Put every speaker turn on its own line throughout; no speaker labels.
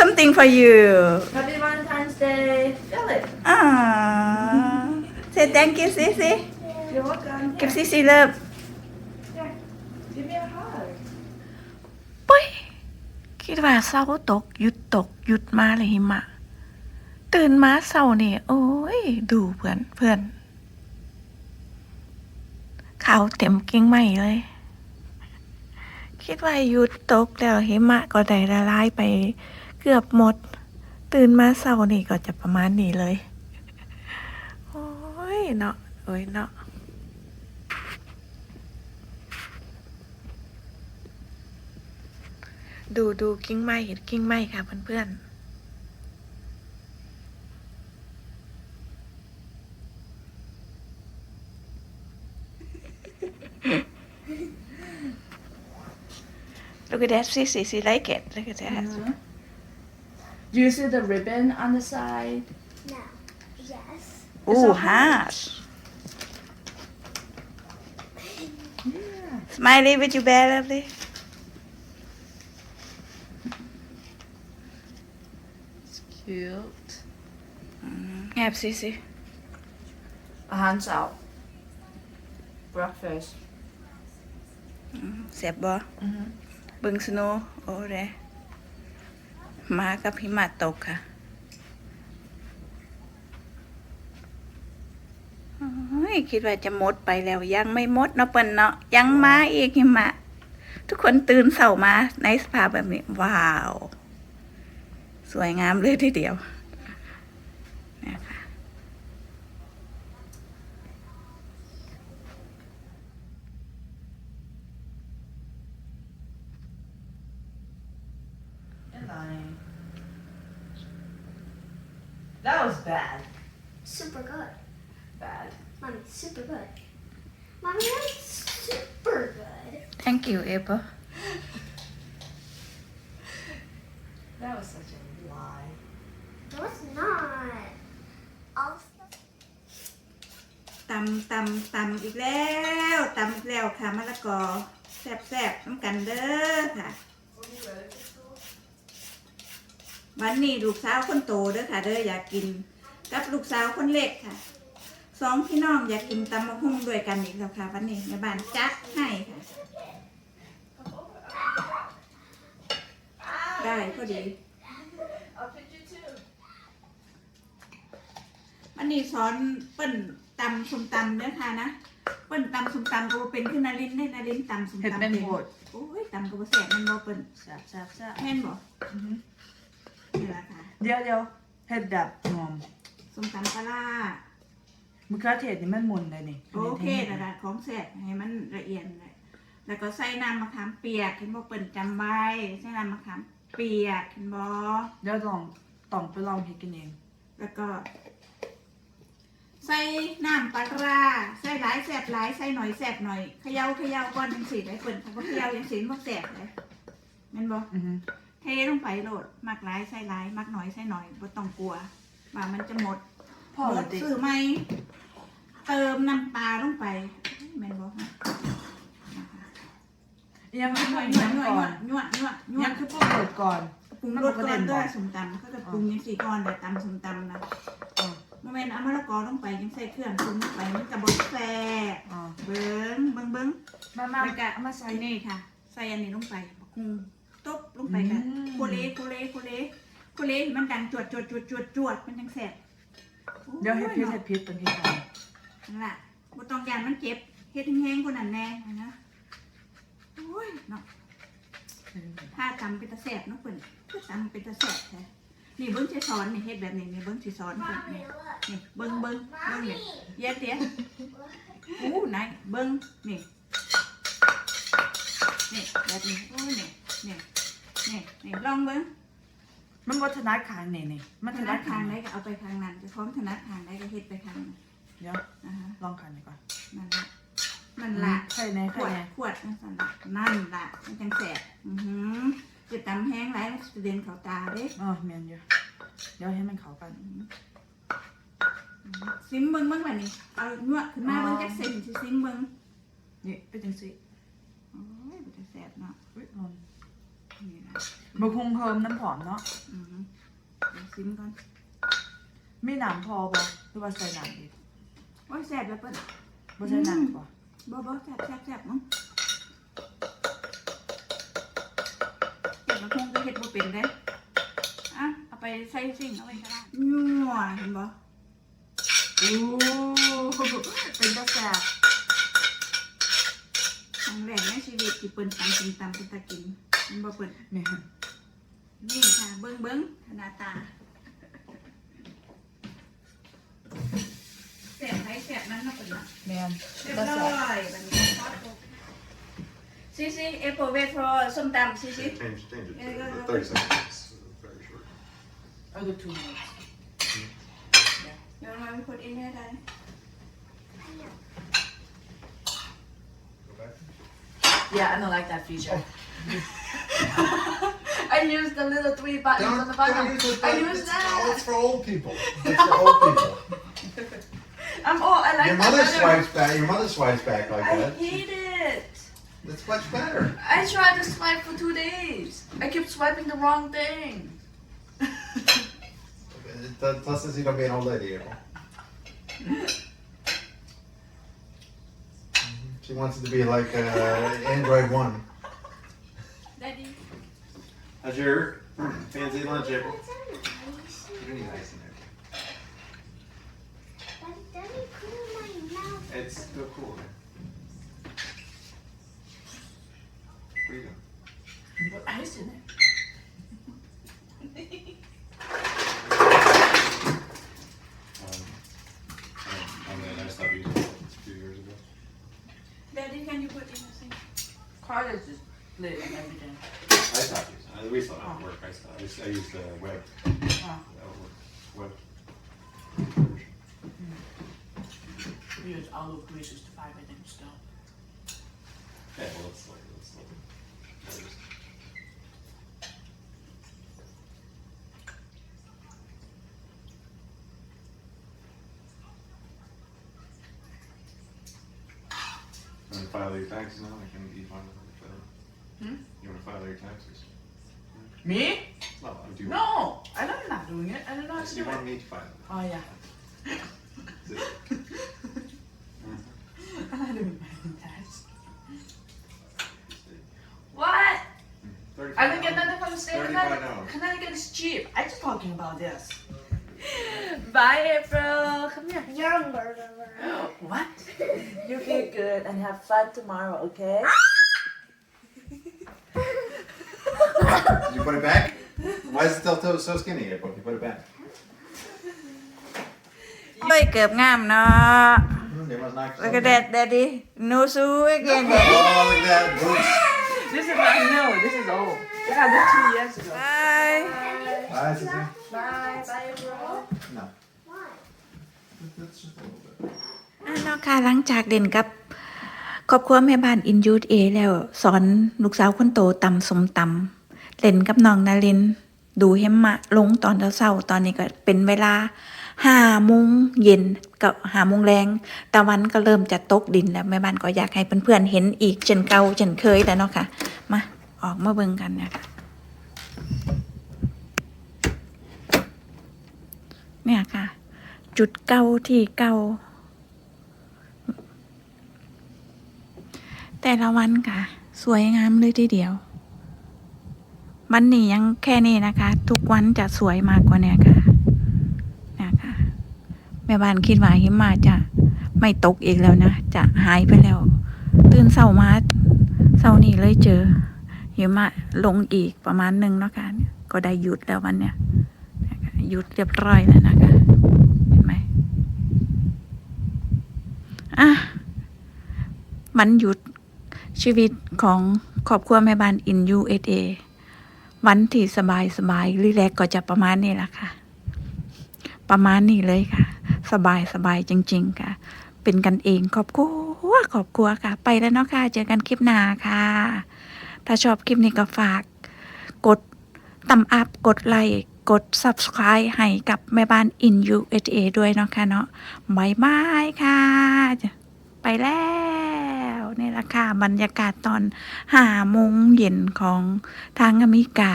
something for you
Happy Valentine's Day. Feel it.
ah say thank you Sissy
You're welcome.
give Sissy love
Here. Give me a hug.
ปุ้ยคิดว่าเศร้าตก หยุดตก หยุดมาเลยหิมะ ตื่นมาเศร้านี่ โอ้ย ดูเพื่อนเพื่อนขาวเต็มกิ้งไม่เลย คิดว่าหยุดตกแล้วหิมะก็ได้ละลายไปเกือบหมด ตื่นมาเศร้านี่ก็จะประมาณนี้เลย โอ้ยเนาะโอ้ยเนาะดูดูกิ้งไม้เห็นกิ้งไม้ค่ะเพื่อนๆ Look at that, see, see, see, like it. Look at that.
Mhm. Do you see the ribbon on the side?
No. Yes.
Oh,
a
heart.
Yeah.
Smiley with you, bear lovely.
It's cute.
Yeah, see, see.
A hands out. Breakfast.
เสียบบ่
Mm-hmm.
เบึงสโนว์โอ้เด้ มากับพิมาตกค่ะคิดว่าจะหมดไปแล้วยังไม่หมดเนาะเปิ้นเนาะยังมาอีกหิมะ ทุกคนตื่นเสามาในสภาพแบบนี้ ว้าว สวยงามเลยทีเดียวนะคะ
Elaine. That was bad.
Super good.
Bad.
Mommy, super good. Mommy, that's super good.
thank you April
That was such a lie.
No, it's not. All the stuff.
ตำตำตำอีกแล้วตำอีกแล้วค่ะมะละกอแซ่บๆน้ำกันเด้อค่ะ วันนี้ลูกสาวคนโตเด้อค่ะเด้ออยากกิน กับลูกสาวคนเล็กค่ะสองพี่น้องอยากกินตำมะฮุ่งด้วยกันอีกแล้วค่ะวันนี้ในบ้านจัดให้ค่ะ ได้พอดี
I'll pinch you too.
วันนี้สอนเปิ้นตำส้มตำเด้อค่ะนะเปิ้นตำส้มตำก็บ่เป็นขึ้นนารินเด้นารินตำส้ม
เห็ด
ตำ
เป็น
เป็น
โหด
โอ้ยตำก็บ่แซ่บมันบ่เปิ้น
Zap, zap, zap.
แม่นบ่
Mhm.
นี่ล่ะค่ะ
เดี๋ยวเดี๋ยวเห็ดแบบหอม
ส้มตำปลาร้ามะ
เขือเทศนี่มันมุนเลยนี่
โอเคระดับของแซ่บให้มันละเอียดเลยแล้วก็ใส่น้ำมะขามเปียกเห็นบ่เปิ้นจำไว้ใส่น้ำมะขามเปียกเห็นบ่
เดี๋ยวลองต้องไปลองเฮ็ดกันเอง
แล้วก็ ใส่น้ำปลาร้าใส่หลายแซ่บหลายใส่หน่อยแซ่บหน่อยเขย่าเขย่าก่อนจังสิได้เปิ้นถ้าบ่เขย่าจังสิบ่แซ่บเลยแม่นบ่
อือฮึ
เทลงไปโหลดมักหลายใส่หลายมักน้อยใส่หน่อยบ่ต้องกลัว ว่ามันจะหมด
พ่อ
หม
เล
ด
ยดิ
ซื้อไหมเติมน้ำปลาลงไปแม่นบ่ฮะ
ยัง
ห
ไม่
น่
ค่
ว
อยย
หน่
ยั
วย
ง
หน่วย
ก่อน
หน่วยหน่วยหน่ว
ยั
ย
งคือพวกเปิดก่อน
ปรุงรสก่อนด้วยสมตำเขาจะปรุงยังสี่ก้อนแต่ตำสมตำนะ
อ๋อ
โมเมนต์เอามะละกอลงไปยังใส่เครื่องปรุงลงไปมันจะบดแซ่บ
อ๋อ
เบิ้งเบิ้งเบิ้ง
มามา
แล้วก็
เอามาใส่
ใส่นี่ค่ะ ใส่อันนี้ลงไปบักฮุง ตบลงไปค่ะ
อืม
โคเลโคเลโคเลโคเลให้มันดังจวดจวดจวดจวดจวดมันจังแซ่บ
เดี๋ยวเฮ็ดพิษ
โอ้
เฮ็
ย
ดพิษเป็นที่ท
นั่นล่ะบ่ต้องยานมันเจ็บเฮ็ดแห้งๆกว่านั้นแน่นะโอ้ยเนาะำถ้าตำเป็นตะแสบเนาะเพิ่นคือตำเป็นตะแสบแท้นี่เบิ้งสิสอนนี่เฮ็ดแบบนี้นี่เบิ้งสิสอนเพิ่น
Mommy,
นี่
look.
นี่เบิ้งเบิ้งเบิ้งนี่
Mommy.
เย็ดเตี้ยอู้ไหนเบิ้งนี่นี่แบบนี้โอ้ยนี่นี่ นี่นี่ลองเบิ้ง
มันวัฒนาคางนี่นี่มัน
ถ
ถ
นั
นั
ด
ด
ทา
คางง
ไหนก็เอาไปทางนั้นจะพร้อมถนัดทางไหนก็เฮ็ดไปทางนั้น
เดี๋ยว
อ่าฮะ
ลองคางดีกว่า
นั่นละนั่นละ
ใช่แน่
ข
ใช่
วด
แน่
ขวดนั่นสั่นละนั่นละมันจังแสบอือหือจะตำแห้งไรมันจะเด่นเขาตาเด้
อ๋อเมียนอยู่เดี๋ยวให้มันเข้ากัน
ซิมเบิ้งเบิ้งแบบนี้เอานวดขึ้นมา
อ๋อ
เบิ้งจักเซนสิซิมเบิ้ง
นี่เป็นจังสิ
โอ้ยมันจะแสบเนาะ
อุ้ยนน
นี่นะ
บะพุงเพิ่มน้ำหอมเนาะ
อือหือเดี๋ยวซิมก่อน
มีหนังพอบ่หรือว่าใส่หนังอีก
โอ้ยแซ่บแล้วเปิ้ล
บ่ใส่หนังบ่
บ่บ่แซ่บแซ่บแซ่บมั้งเห็ดมันคงจะเห็ดบ่เป็นเด้อะเอาไปใส่สิ่งเอาไว้ก็ได้นัวเห็นบ่
โอ้เป็นตาแซ่บ
ครั้งแรกในชีวิตที่เปิ้นตำกินตำเป็นตากิน เห็นบ่เปิ้น
เนี่ย
นี่ค่ะเบิ้งเบิ้งหน้าตาแสบไทยแสบนั้นนะเป็นละ
แม่น
เรียบ
ตา
ร้
แซ่บ
อยบัดนี้ซอสโอเคซิซิเอปเปิลเวท for ส้มตำซิซิ
Change, change it
Yeah,
to
go, go,
thirty
go.
seconds, uh, very short.
I'll go two minutes
You want me to put in here, Daddy?
Go back.
Yeah, I don't like that feature. I use the little three buttons on the bottom.
use it,
I use
it's,
that.
Oh, it's for old people. It's for old people.
I'm old. I like
Your
that
mother
better.
swipes back. Your mother swipes back like that.
I
that.
hate it.
It's much better.
I tried to swipe for two days. I kept swiping the wrong thing.
It does- Plus, is he gonna be an old lady? She wants it to be like uh, Android One.
Daddy.
How's your fancy lunch, April?
That's nice.
You don't need ice in there.
That doesn't cool my mouth.
It's still cool. Man. What are you doing?
Put ice in it.
Um, I mean, I stopped using it a few years ago.
Daddy, can you put in the sink?
Carlos
I stopped. you. Uh, we saw it at work. I saw. I, s- I used the web.
Oh,
that would work. Web. version.
we use olive three sixty-five, I think, still.
Yeah, well, it's like it's like. And file these taxes now. I can eat one file your taxes?
Me?
No, do you?
No, I know you're not doing it. I don't know how
Yes,
to
you
do
want
it.
me to file it?
Oh, yeah.
Is it- Mhm.
I'm not doing my tax.
It's
What? I didn't get nothing from the state of
Thirty-five
Connecticut.
dollars.
Connecticut is cheap. I'm just talking about this. Bye, April. Come here.
Younger.
What? You feel good and have fun tomorrow, okay?
Did you put it back? Why is it still so- so skinny, April? You put it back.
เฮ้ยเกือบงามเนาะ
They must knock
แล้วก็
something.
แดดแดดดิหนูสู้ again แดด
Oh, look at that. Boots.
This is not new. This is old. I got this two years ago.
บาย
Bye, Susie.
Bye. Bye, April.
No.
Why?
That's just a little bit.
อะเนาะค่ะหลังจากเด่นกับครอบครัวแม่บ้านอินยูดเอแล้ว สอนลูกสาวคนโตตำสมตำ เล่นกับน้องนาริน ดูเฮมมะลงตอนเช้าตอนนี้ก็เป็นเวลาห้าโมงเย็นกับห้าโมงแรงตะวันก็เริ่มจะตกดินแล้วแม่บ้านก็อยากให้เพื่อนๆเห็นอีกเช่นเก่าเช่นเคยแล้วเนาะค่ะ มาออกมาเบิ่งกันนี่ยค่ะเนี่ยค่ะ จุดเก้าที่เก้าแต่ละวันค่ะ สวยงามเลยทีเดียว วันนี้ยังแค่นี้นะคะ ทุกวันจะสวยมากกว่านี้ค่ะนะคะแม่บ้านคิดว่าหิมะจะไม่ตกอีกแล้วนะ จะหายไปแล้ว ตื่นเช้ามาเช้านี้เลยเจอหิมะลงอีกประมาณหนึ่งเนาะคะก็ได้หยุดแล้ววันเนี้ยหยุดเรียบร้อยแล้วนะคะเห็นไหมอะมันหยุดชีวิตของครอบครัวแม่บ้านอิน USA วันที่สบายสบายรีแลกก็จะประมาณนี้แหละค่ะ ประมาณนี้เลยค่ะ สบายสบายจริง ๆ ค่ะ เป็นกันเองครอบครัวครอบครัวค่ะ ไปแล้วเนาะค่ะ เจอกันคลิปหน้าค่ะ ถ้าชอบคลิปนี้ก็ฝาก กดตำอัพกดไลค์กด subscribe ให้กับแม่บ้านอิน USA ด้วยเนาะค่ะเนาะบายบายค่ะ ไปแล้ว นี่แหละค่ะบรรยากาศตอนห้าโมงเย็นของทางอเมริกา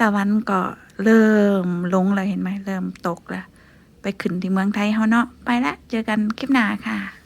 ตะวันก็เริ่มลงแล้วเห็นไหมเริ่มตกแล้ว ไปขึ้นที่เมืองไทยเฮาเนาะไปละเจอกันคลิปหน้าค่ะ